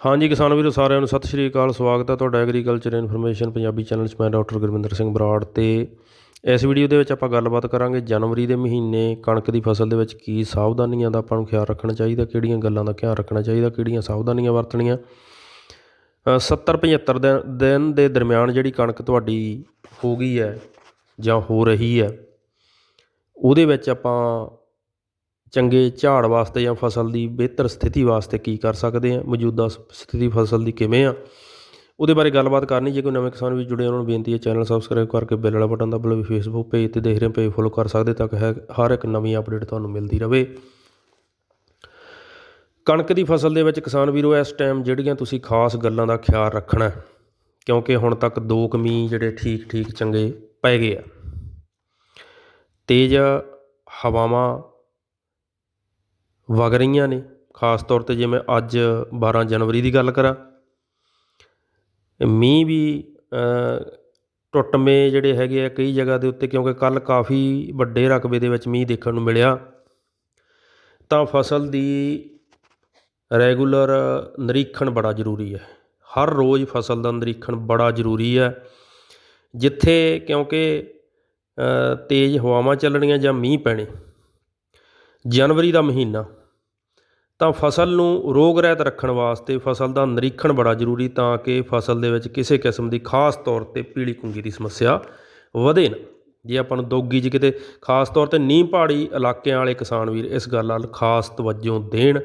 ਹਾਂਜੀ ਕਿਸਾਨ ਵੀਰੋ, ਸਾਰਿਆਂ ਨੂੰ ਸਤਿ ਸ਼੍ਰੀ ਅਕਾਲ, ਸਵਾਗਤ ਹੈ ਤੁਹਾਡਾ ਐਗਰੀਕਲਚਰ ਇਨਫੋਰਮੇਸ਼ਨ ਪੰਜਾਬੀ ਚੈਨਲ 'ਚ। ਮੈਂ ਡਾਕਟਰ ਗੁਰਵਿੰਦਰ ਸਿੰਘ ਬਰਾੜ ਤੇ ਇਸ ਵੀਡੀਓ ਦੇ ਵਿੱਚ ਆਪਾਂ ਗੱਲਬਾਤ ਕਰਾਂਗੇ ਜਨਵਰੀ ਦੇ ਮਹੀਨੇ ਕਣਕ ਦੀ ਫਸਲ ਦੇ ਵਿੱਚ ਕੀ ਸਾਵਧਾਨੀਆਂ ਦਾ ਆਪਾਂ ਨੂੰ ਖਿਆਲ ਰੱਖਣਾ ਚਾਹੀਦਾ, ਕਿਹੜੀਆਂ ਗੱਲਾਂ ਦਾ ਖਿਆਲ ਰੱਖਣਾ ਚਾਹੀਦਾ, ਕਿਹੜੀਆਂ ਸਾਵਧਾਨੀਆਂ ਵਰਤਣੀਆਂ। 70 75 ਦਿਨ ਦੇ ਦਰਮਿਆਨ ਜਿਹੜੀ ਕਣਕ ਤੁਹਾਡੀ ਹੋ ਗਈ ਹੈ ਜਾਂ ਹੋ ਰਹੀ ਹੈ, ਉਹਦੇ ਵਿੱਚ ਆਪਾਂ ਚੰਗੇ ਝਾੜ ਵਾਸਤੇ ਜਾਂ ਫਸਲ ਦੀ ਬਿਹਤਰ ਸਥਿਤੀ ਵਾਸਤੇ ਕੀ ਕਰ ਸਕਦੇ ਹਾਂ ਮੌਜੂਦਾ ਸਥਿਤੀ ਫਸਲ ਦੀ ਕਿਵੇਂ ਆ। ਉਹਦੇ ਬਾਰੇ ਗੱਲਬਾਤ ਕਰਨੀ, ਜੇ ਕੋਈ ਨਵੇਂ ਕਿਸਾਨ ਵੀ ਜੁੜੇ ਉਹਨਾਂ ਨੂੰ ਬੇਨਤੀ ਹੈ ਚੈਨਲ ਸਬਸਕ੍ਰਾਈਬ ਕਰਕੇ ਬੈਲ ਵਾਲਾ ਬਟਨ ਦਬਾ ਲਓ ਫੇਸਬੁੱਕ ਪੇਜ ਤੇ ਦੇਖ ਰਹੇ ਪੇਜ ਫੋਲੋ ਕਰ ਸਕਦੇ ਤਾਂ ਕਿ ਹੈ- ਹਰ ਇੱਕ ਨਵੀਂ ਅਪਡੇਟ ਤੁਹਾਨੂੰ ਮਿਲਦੀ ਰਹੇ ਕਣਕ ਦੀ ਫਸਲ ਦੇ ਵਿੱਚ ਕਿਸਾਨ ਵੀਰੋ, ਇਸ ਟਾਈਮ ਜਿਹੜੀਆਂ ਤੁਸੀਂ ਖਾਸ ਗੱਲਾਂ ਦਾ ਖਿਆਲ ਰੱਖਣਾ ਕਿਉਂਕਿ ਹੁਣ ਤੱਕ ਦੋ ਕਮੀ ਜਿਹੜੇ ਠੀਕ ਠੀਕ ਚੰਗੇ ਪੈ ਗਏ ਆ। ਤੇਜ਼ ਹਵਾਵਾਂ ਵਗ ਰਹੀਆਂ ਨੇ। ਖਾਸ ਤੌਰ ਤੇ ਜੇ ਮੈਂ ਅੱਜ 12 ਜਨਵਰੀ ਦੀ ਗੱਲ ਕਰਾਂ ਮੀਂਹ ਵੀ ਅ, ਟੁੱਟਵੇਂ ਜਿਹੜੇ ਹੈਗੇ ਆ ਕਈ ਜਗ੍ਹਾ ਦੇ ਉੱਤੇ ਕਿਉਂਕਿ ਕੱਲ ਕਾਫੀ ਵੱਡੇ ਰਕਬੇ ਦੇ ਵਿੱਚ ਮੀਂਹ ਦੇਖਣ ਨੂੰ ਮਿਲਿਆ। ਤਾਂ ਫਸਲ ਦੀ ਰੈਗੂਲਰ ਨਿਰੀਖਣ ਬੜਾ ਜ਼ਰੂਰੀ ਹੈ। ਹਰ ਰੋਜ਼ ਫਸਲ ਦਾ ਨਿਰੀਖਣ ਬੜਾ ਜ਼ਰੂਰੀ ਹੈ। ਜਿੱਥੇ ਕਿਉਂਕਿ ਤੇਜ਼ ਹਵਾਵਾਂ ਚੱਲਣੀਆਂ ਜਾਂ ਮੀਂਹ ਪੈਣੇ ਜਨਵਰੀ ਦਾ ਮਹੀਨਾ ਤਾਂ ਫਸਲ ਨੂੰ ਰੋਗ ਰਹਿਤ ਰੱਖਣ ਵਾਸਤੇ ਫਸਲ ਦਾ ਨਿਰੀਖਣ ਬੜਾ ਜ਼ਰੂਰੀ ਤਾਂ ਕਿ ਫਸਲ ਦੇ ਵਿੱਚ ਕਿਸੇ ਕਿਸਮ ਦੀ ਖਾਸ ਤੌਰ ਤੇ ਪੀਲੀ ਕੁੰਗੀ ਦੀ ਸਮੱਸਿਆ ਵਧੇ ਨਾ। ਜੇ ਆਪਾਂ ਨੂੰ ਦੋਗੀ 'ਚ ਕਿਤੇ ਖਾਸ ਤੌਰ ਤੇ ਨੀਂਹ ਪਹਾੜੀ ਇਲਾਕਿਆਂ ਵਾਲੇ ਕਿਸਾਨ ਵੀਰ ਇਸ ਗੱਲ ਨਾਲ ਖਾਸ ਤਵੱਜੋ ਦੇਣ,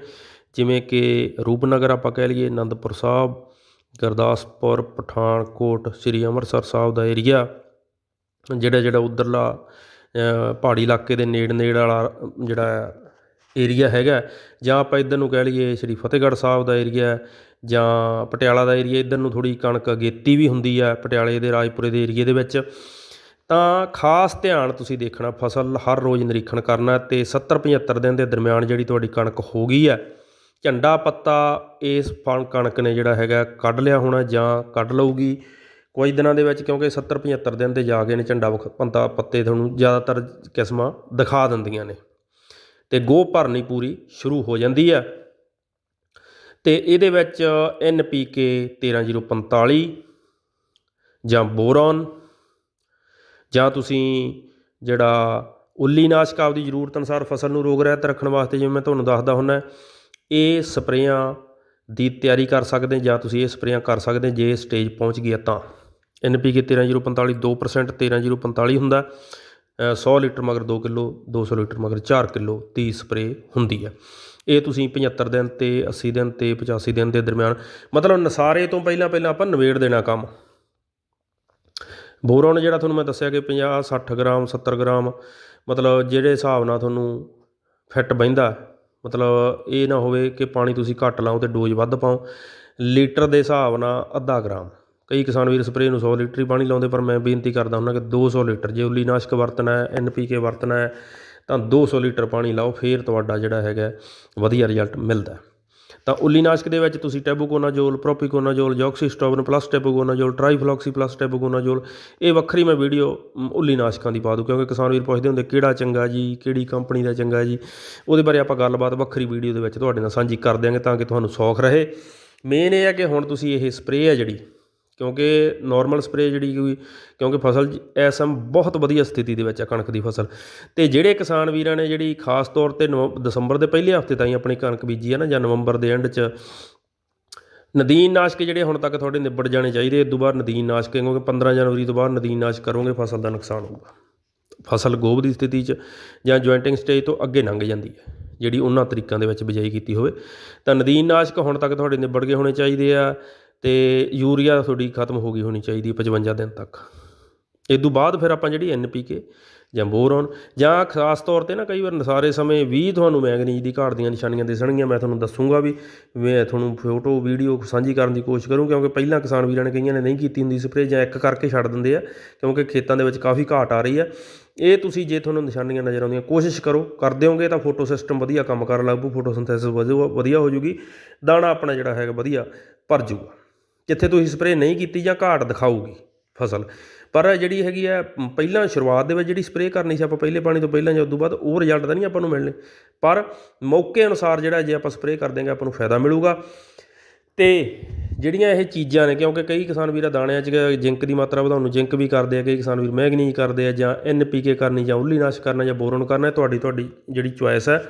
ਜਿਵੇਂ ਕਿ ਰੂਪਨਗਰ ਆਪਾਂ ਕਹਿ ਲਈਏ ਆਨੰਦਪੁਰ ਸਾਹਿਬ, ਗੁਰਦਾਸਪੁਰ, ਪਠਾਨਕੋਟ, ਸ੍ਰੀ ਅੰਮ੍ਰਿਤਸਰ ਸਾਹਿਬ ਦਾ ਏਰੀਆ ਜਿਹੜਾ ਜਿਹੜਾ ਉਧਰਲਾ ਪਹਾੜੀ ਇਲਾਕੇ ਦੇ ਨੇੜ ਨੇੜ ਵਾਲਾ ਜਿਹੜਾ ਏਰੀਆ ਹੈਗਾ। ਜਾਂ ਆਪਾਂ ਇੱਧਰ ਨੂੰ ਕਹਿ ਲਈਏ ਸ਼੍ਰੀ ਫਤਿਹਗੜ੍ਹ ਸਾਹਿਬ ਦਾ ਏਰੀਆ ਜਾਂ ਪਟਿਆਲਾ ਦਾ ਏਰੀਆ ਇੱਧਰ ਨੂੰ ਥੋੜ੍ਹੀ ਕਣਕ ਅਗੇਤੀ ਵੀ ਹੁੰਦੀ ਹੈ ਪਟਿਆਲੇ ਦੇ, ਰਾਜਪੁਰੇ ਦੇ ਏਰੀਏ ਦੇ ਵਿੱਚ। ਤਾਂ ਖਾਸ ਧਿਆਨ ਤੁਸੀਂ ਦੇਖਣਾ, ਫਸਲ ਹਰ ਰੋਜ਼ ਨਿਰੀਖਣ ਕਰਨਾ ਤੇ 70 75 ਦਿਨ ਦੇ ਦਰਮਿਆਨ ਜਿਹੜੀ ਤੁਹਾਡੀ ਕਣਕ ਹੋ ਗਈ ਹੈ ਝੰਡਾ ਪੱਤਾ ਇਸ ਫਣ ਕਣਕ ਨੇ ਜਿਹੜਾ ਹੈਗਾ ਕੱਢ ਲਿਆ ਹੋਣਾ ਜਾਂ ਕੱਢ ਲਊਗੀ। ਕੁਝ ਦਿਨਾਂ ਦੇ ਵਿੱਚ ਕਿਉਂਕਿ 70 75 ਦਿਨ ਤੇ ਜਾ ਕੇ ਨੇ ਝੰਡਾ ਵਖ- ਪੱਤਾ, ਪੱਤੇ ਤੁਹਾਨੂੰ ਜ਼ਿਆਦਾਤਰ ਕਿਸਮਾਂ ਦਿਖਾ ਦਿੰਦੀਆਂ ਨੇ। ਤੇ ਗੋਹ ਭਰਨੀ ਪੂਰੀ ਸ਼ੁਰੂ ਹੋ ਜਾਂਦੀ ਹੈ ਤੇ ਇਹਦੇ ਵਿੱਚ NPK 13045 ਜਾਂ ਬੋਰੋਨ ਜਾਂ ਤੁਸੀਂ ਜਿਹੜਾ ਉੱਲੀ ਨਾਸ਼ਕ ਆਪਦੀ ਜ਼ਰੂਰਤ ਅਨੁਸਾਰ ਫਸਲ ਨੂੰ ਰੋਗ ਰਹਿਤ ਰੱਖਣ ਵਾਸਤੇ ਜਿਵੇਂ ਮੈਂ ਤੁਹਾਨੂੰ ਦੱਸਦਾ ਹੁੰਦਾ ਇਹ ਸਪਰੇਆਂ ਦੀ ਤਿਆਰੀ ਕਰ ਸਕਦੇ ਜਾਂ ਤੁਸੀਂ ਇਹ ਸਪਰੇਆਂ ਕਰ ਸਕਦੇ ਜੇ ਸਟੇਜ ਪਹੁੰਚ ਗਿਆ ਤਾਂ। NPK 13045 2% 13045 ਹੁੰਦਾ। 100 ਲੀਟਰ ਮਗਰ 2 ਕਿਲੋ 200 ਲੀਟਰ ਮਗਰ 4 ਕਿਲੋ ਦੀ ਸਪਰੇਅ ਹੁੰਦੀ ਹੈ। ਇਹ ਤੁਸੀਂ 75 ਦਿਨ ਤੇ 80 ਦਿਨ ਤੇ 85 ਦਿਨ ਦੇ ਦਰਮਿਆਨ, ਮਤਲਬ ਨਸਾਰੇ ਤੋਂ ਪਹਿਲਾਂ ਪਹਿਲਾਂ ਆਪਾਂ ਨਵੇੜ ਦੇਣਾ ਕੰਮ। ਬੋਰੋਨ ਜਿਹੜਾ ਤੁਹਾਨੂੰ ਮੈਂ ਦੱਸਿਆ ਕਿ 50 60 ਗ੍ਰਾਮ 70 ਗ੍ਰਾਮ, ਮਤਲਬ ਜਿਹੜੇ ਹਿਸਾਬ ਨਾਲ ਤੁਹਾਨੂੰ ਫਿੱਟ ਬਹਿੰਦਾ, ਮਤਲਬ ਇਹ ਨਾ ਹੋਵੇ ਕਿ ਪਾਣੀ ਤੁਸੀਂ ਘੱਟ ਲਾਓ ਤੇ ਡੋਜ਼ ਵੱਧ ਪਾਓ। ਲੀਟਰ ਦੇ ਹਿਸਾਬ ਨਾਲ ਅੱਧਾ ਗ੍ਰਾਮ। ਕਈ ਕਿਸਾਨ ਵੀਰ ਸਪਰੇਅ ਨੂੰ ਸੌ ਲੀਟਰ ਹੀ ਪਾਣੀ ਲਾਉਂਦੇ ਪਰ ਮੈਂ ਬੇਨਤੀ ਕਰਦਾ ਹੁੰਦਾ ਕਿ ਦੋ ਸੌ ਲੀਟਰ ਜੇ ਉੱਲੀ ਨਾਸ਼ਕ ਵਰਤਣਾ ਹੈ ਕੇ ਵਰਤਣਾ ਹੈ ਤਾਂ 200 ਲੀਟਰ ਪਾਣੀ ਲਾਓ ਫਿਰ ਤੁਹਾਡਾ ਜਿਹੜਾ ਹੈਗਾ ਵਧੀਆ ਰਿਜ਼ਲਟ ਮਿਲਦਾ ਤਾਂ ਉੱਲੀਨਾਸ਼ਕ ਦੇ ਵਿੱਚ ਤੁਸੀਂ ਟੈਬੂਕੋਨਾਜੋਲ ਪ੍ਰੋਪੀਕੋਨਾਜੋਲ ਜੋਕਸੀਸਟੋਬਨ ਪਲੱਸ ਟੈਬੂਕੋਨਾਜੋਲ ਟ੍ਰਾਈਫਲੋਕਸੀ ਪਲੱਸ ਟੈਬੂਕੋਨਾਜੋਲ ਇਹ ਵੱਖਰੀ ਮੈਂ ਵੀਡੀਓ ਮ, ਉੱਲੀ ਨਾਸ਼ਕਾਂ ਦੀ ਪਾ ਦੂੰ ਕਿਉਂਕਿ ਕਿਸਾਨ ਵੀਰ ਪੁੱਛਦੇ ਹੁੰਦੇ ਕਿਹੜਾ ਚੰਗਾ ਜੀ ਕਿਹੜੀ ਕੰਪਨੀ ਦਾ ਚੰਗਾ ਜੀ? ਉਹਦੇ ਬਾਰੇ ਆਪਾਂ ਗੱਲਬਾਤ ਵੱਖਰੀ ਵੀਡੀਓ ਦੇ ਵਿੱਚ ਤੁਹਾਡੇ ਨਾਲ ਸਾਂਝੀ ਕਰ ਦਿਆਂਗੇ ਤਾਂ ਕਿ ਤੁਹਾਨੂੰ ਸੌਖ ਰਹੇ। ਮੇਨ ਇਹ ਹੈ ਕਿ ਹੁਣ ਤੁਸੀਂ ਇਹ ਸਪਰੇਅ ਹੈ ਜਿਹੜੀ ਕਿਉਂਕਿ ਨੋਰਮਲ ਸਪਰੇਅ ਜਿਹੜੀ ਕੋਈ, ਕਿਉਂਕਿ ਫਸਲ ਇਸ ਸਮੇਂ ਬਹੁਤ ਵਧੀਆ ਸਥਿਤੀ ਦੇ ਵਿੱਚ ਆ ਕਣਕ ਦੀ ਫਸਲ। ਅਤੇ ਜਿਹੜੇ ਕਿਸਾਨ ਵੀਰਾਂ ਨੇ ਜਿਹੜੀ ਖਾਸ ਤੌਰ ਤੇ ਨਵੰ- ਦਸੰਬਰ ਦੇ ਪਹਿਲੇ ਹਫ਼ਤੇ ਤਾਈਂ ਆਪਣੀ ਕਣਕ ਬੀਜੀ ਹੈ ਨਾ, ਜਾਂ ਨਵੰਬਰ ਦੇ ਐਂਡ 'ਚ, ਨਦੀਨ ਨਾਸ਼ਕ ਜਿਹੜੇ ਹੁਣ ਤੱਕ ਤੁਹਾਡੇ ਨਿਬੜ ਜਾਣੇ ਚਾਹੀਦੇ ਇਸ ਤੋਂ ਬਾਅਦ ਨਦੀਨ ਨਾਸ਼ਕ ਕਿਉਂਕਿ 15 ਜਨਵਰੀ ਤੋਂ ਬਾਅਦ ਨਦੀਨ ਨਾਸ਼ਕ ਕਰੋਗੇ, ਫਸਲ ਦਾ ਨੁਕਸਾਨ ਹੋਊਗਾ। ਫਸਲ ਗੋਭ ਦੀ ਸਥਿਤੀ 'ਚ ਜਾਂ ਜੁਆਇੰਟਿੰਗ ਸਟੇਜ ਤੋਂ ਅੱਗੇ ਲੰਘ ਜਾਂਦੀ ਹੈ, ਜਿਹੜੀ ਉਹਨਾਂ ਤਰੀਕਾਂ ਦੇ ਵਿੱਚ ਬਿਜਾਈ ਕੀਤੀ ਹੋਵੇ। ਤਾਂ ਨਦੀਨ ਨਾਸ਼ਕ ਹੁਣ ਤੱਕ ਤੁਹਾਡੇ ਨਿਬੜ ਗਏ ਹੋਣੇ ਚਾਹੀਦੇ ਆ। ਅਤੇ ਯੂਰੀਆ ਤੁਹਾਡੀ ਖਤਮ ਹੋ ਗਈ ਹੋਣੀ ਚਾਹੀਦੀ ਪਚਵੰਜਾ ਦਿਨ ਤੱਕ। ਇਹ ਤੋਂ ਬਾਅਦ ਫਿਰ ਆਪਾਂ ਜਿਹੜੀ ਐੱਨ ਪੀ ਕੇ ਜਾਂ ਬੋਰੋਨ ਜਾਂ ਖਾਸ ਤੌਰ ਤੇ ਨਾ ਕਈ ਵਾਰ ਨਸਾਰੇ ਸਮੇਂ ਵੀ ਤੁਹਾਨੂੰ ਮੈਂਗਨੀਜ਼ ਦੀ ਘਾਟ ਦੀਆਂ ਨਿਸ਼ਾਨੀਆਂ ਦਿਸਣਗੀਆਂ, ਮੈਂ ਤੁਹਾਨੂੰ ਦੱਸੂਗਾ ਵੀ, ਮੈਂ ਤੁਹਾਨੂੰ ਫੋਟੋ, ਵੀਡੀਓ ਸਾਂਝੀ ਕਰਨ ਦੀ ਕੋਸ਼ਿਸ਼ ਕਰੂੰ, ਕਿਉਂਕਿ ਪਹਿਲਾਂ ਕਿਸਾਨ ਵੀਰਾਂ ਨੇ ਕਈਆਂ ਨੇ ਨਹੀਂ ਕੀਤੀ ਹੁੰਦੀ ਸਪਰੇਅ ਜਾਂ ਇੱਕ ਕਰਕੇ ਛੱਡ ਦਿੰਦੇ ਆ, ਕਿਉਂਕਿ ਖੇਤਾਂ ਦੇ ਵਿੱਚ ਕਾਫੀ ਘਾਟ ਆ ਰਹੀ ਆ। ਇਹ ਤੁਸੀਂ ਜੇ ਤੁਹਾਨੂੰ ਨਿਸ਼ਾਨੀਆਂ ਨਜ਼ਰ ਆਉਂਦੀਆਂ, ਕੋਸ਼ਿਸ਼ ਕਰੋ ਕਰ ਦਿਓਗੇ ਤਾਂ ਫੋਟੋ ਸਿਸਟਮ ਵਧੀਆ ਕੰਮ ਕਰਨ ਲੱਗ ਪੂ ਫੋਟੋਸਿੰਥੈਸਿਸ ਵਧੀਆ ਹੋ ਜੂਗੀ, ਦਾਣਾ ਆਪਣਾ ਜਿਹੜਾ ਹੈਗਾ ਵਧੀਆ ਭਰ ਜੂਗਾ। ਜਿੱਥੇ ਤੁਸੀਂ ਸਪਰੇਅ ਨਹੀਂ ਕੀਤੀ ਜਾਂ ਘਾਟ ਦਿਖਾਊਗੀ ਫਸਲ। ਪਰ ਜਿਹੜੀ ਹੈਗੀ ਆ ਪਹਿਲਾਂ ਸ਼ੁਰੂਆਤ ਦੇ ਵਿੱਚ ਜਿਹੜੀ ਸਪਰੇਅ ਕਰਨੀ ਸੀ ਆਪਾਂ ਪਹਿਲੇ ਪਾਣੀ ਤੋਂ ਪਹਿਲਾਂ ਜਾਂ ਉਦੋਂ ਬਾਅਦ, ਉਹ ਰਿਜ਼ਲਟ ਤਾਂ ਨਹੀਂ ਆਪਾਂ ਨੂੰ ਮਿਲਣੇ। ਪਰ ਮੌਕੇ ਅਨੁਸਾਰ ਜਿਹੜਾ ਜੇ ਆਪਾਂ ਸਪਰੇਅ ਕਰ ਦਿਆਂਗੇ, ਆਪਾਂ ਨੂੰ ਫਾਇਦਾ ਮਿਲੂਗਾ। ਤੇ ਜਿਹੜੀਆਂ ਇਹ ਚੀਜ਼ਾਂ ਨੇ, ਕਿਉਂਕਿ ਕਈ ਕਿਸਾਨ ਵੀਰਾਂ ਦਾਣਿਆਂ 'ਚ ਜਿੰਕ ਦੀ ਮਾਤਰਾ ਵਧਾਉਣ ਨੂੰ ਜਿੰਕ ਵੀ ਕਰਦੇ ਆ, ਕਈ ਕਿਸਾਨ ਵੀਰ ਮੈਗਨੀਜ ਕਰਦੇ ਆ, ਜਾਂ ਐਨਪੀਕੇ ਕਰਨੀ ਜਾਂ ਉੱਲੀਨਾਸ਼ ਕਰਨਾ ਜਾਂ ਬੋਰਨ ਕਰਨਾ ਤੁਹਾਡੀ ਤੁਹਾਡੀ ਜਿਹੜੀ ਚੁਆਇਸ ਹੈ।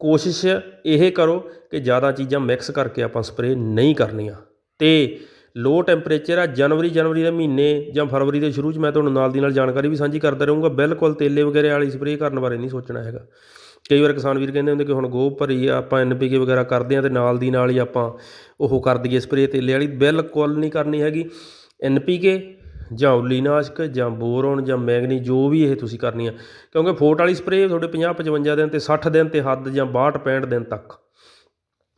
ਕੋਸ਼ਿਸ਼ ਇਹ ਕਰੋ ਕਿ ਜ਼ਿਆਦਾ ਚੀਜ਼ਾਂ ਮਿਕਸ ਕਰਕੇ ਆਪਾਂ ਸਪਰੇਅ ਨਹੀਂ ਕਰਨੀਆਂ। ਅਤੇ ਲੋਅ ਟੈਂਪਰੇਚਰ ਆ, ਜਨਵਰੀ ਜਨਵਰੀ ਦੇ ਮਹੀਨੇ ਜਾਂ ਫਰਵਰੀ ਦੇ ਸ਼ੁਰੂ 'ਚ ਮੈਂ ਤੁਹਾਨੂੰ ਨਾਲ ਦੀ ਨਾਲ ਜਾਣਕਾਰੀ ਵੀ ਸਾਂਝੀ ਕਰਦਾ ਰਹੂੰਗਾ। ਬਿਲਕੁਲ ਤੇਲੇ ਵਗੈਰੇ ਵਾਲੀ ਸਪਰੇਅ ਕਰਨ ਬਾਰੇ ਨਹੀਂ ਸੋਚਣਾ ਹੈਗਾ। ਕਈ ਵਾਰ ਕਿਸਾਨ ਵੀਰ ਕਹਿੰਦੇ ਹੁੰਦੇ ਕਿ ਹੁਣ ਗੋਹ ਭਰੀ ਆ, ਆਪਾਂ ਐਨਪੀਕੇ ਵਗੈਰਾ ਕਰਦੇ ਆ ਤੇ ਨਾਲ ਦੀ ਨਾਲ ਹੀ ਆਪਾਂ ਉਹ ਕਰ ਦਈਏ ਸਪਰੇਅ ਤੇਲੇ ਵਾਲੀ। ਬਿਲਕੁਲ ਨਹੀਂ ਕਰਨੀ ਹੈਗੀ। ਐਨਪੀਕੇ ਜਾਂ ਉੱਲੀਨਾਸ਼ਕ ਜਾਂ ਬੋਰੋਨ ਜਾਂ ਮੈਗਨੀ, ਜੋ ਵੀ ਇਹ ਤੁਸੀਂ ਕਰਨੀ ਆ। ਕਿਉਂਕਿ ਫੋਟ ਵਾਲੀ ਸਪਰੇਅ ਤੁਹਾਡੇ 50 55 ਦਿਨ ਤੇ 60 ਦਿਨ ਤੇ ਹੱਦ ਜਾਂ 62 65 ਦਿਨ ਤੱਕ।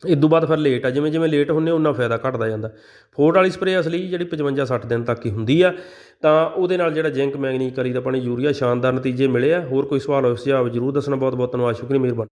ਇਦੋਂ ਬਾਅਦ ਫਿਰ ਲੇਟ ਆ, ਜਿਵੇਂ ਜਿਵੇਂ ਲੇਟ ਹੁੰਦੇ ਉਹਨਾਂ ਫਾਇਦਾ ਘਟਦਾ ਜਾਂਦਾ। ਫੋਟ ਵਾਲੀ ਸਪਰੇਅ ਅਸਲੀ ਜਿਹੜੀ 55 60 ਦਿਨ ਤੱਕ ਹੀ ਹੁੰਦੀ ਆ, ਤਾਂ ਉਹਦੇ ਨਾਲ ਜਿਹੜਾ ਜਿੰਕ ਮੈਗਨੀ ਕਰੀ ਦਾ ਪਾਣੀ, ਯੂਰੀਆ, ਸ਼ਾਨਦਾਰ ਨਤੀਜੇ ਮਿਲੇ ਆ। ਹੋਰ ਕੋਈ ਸਵਾਲ ਹੋਵੇ ਸੁਝਾਅ ਜ਼ਰੂਰ ਦੱਸਣਾ ਬਹੁਤ ਬਹੁਤ ਧੰਨਵਾਦ, ਸ਼ੁਕਰੀਆ, ਮਿਹਰਬਾਨੀ।